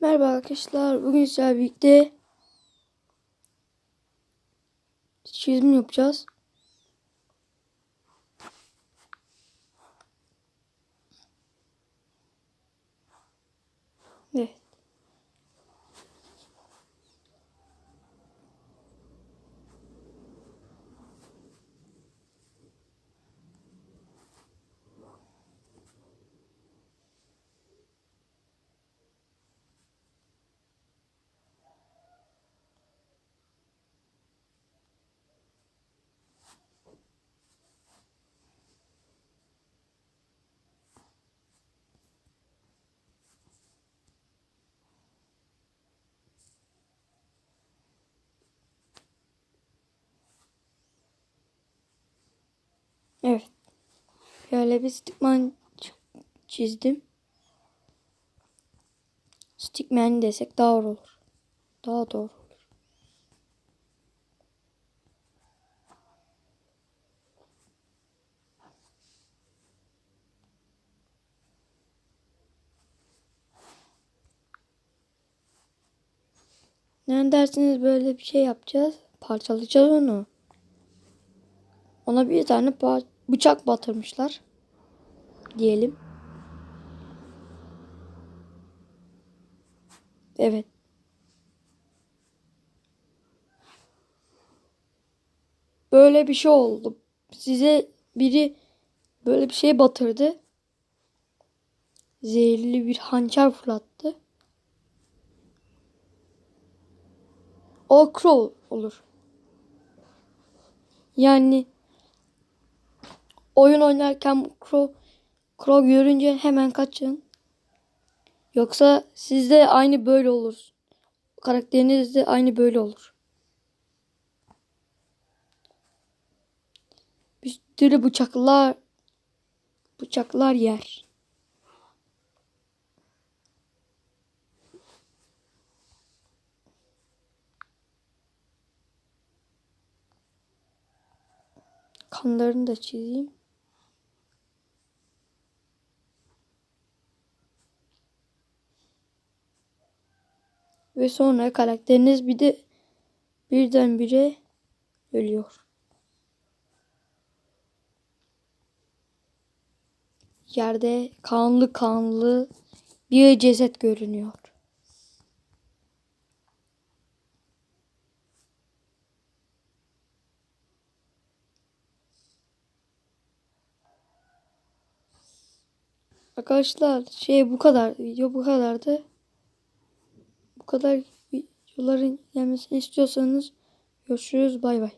Merhaba arkadaşlar. Bugün sizlerle birlikte çizim yapacağız. Evet. Evet. Şöyle bir stickman çizdim. Stickman desek daha doğru olur. Daha doğru olur. Ne dersiniz böyle bir şey yapacağız. Parçalayacağız onu. Ona bir tane pa- bıçak batırmışlar. Diyelim. Evet. Böyle bir şey oldu. Size biri böyle bir şey batırdı. Zehirli bir hançer fırlattı. O crow olur. Yani oyun oynarken crow, crow görünce hemen kaçın. Yoksa sizde aynı böyle olur. Karakteriniz de aynı böyle olur. Bir sürü bıçaklar bıçaklar yer. Kanlarını da çizeyim. Ve sonra karakteriniz bir de birdenbire ölüyor. Yerde kanlı kanlı bir ceset görünüyor. Arkadaşlar şey bu kadar video bu kadardı. Bu kadar videoların gelmesini istiyorsanız görüşürüz bay bay.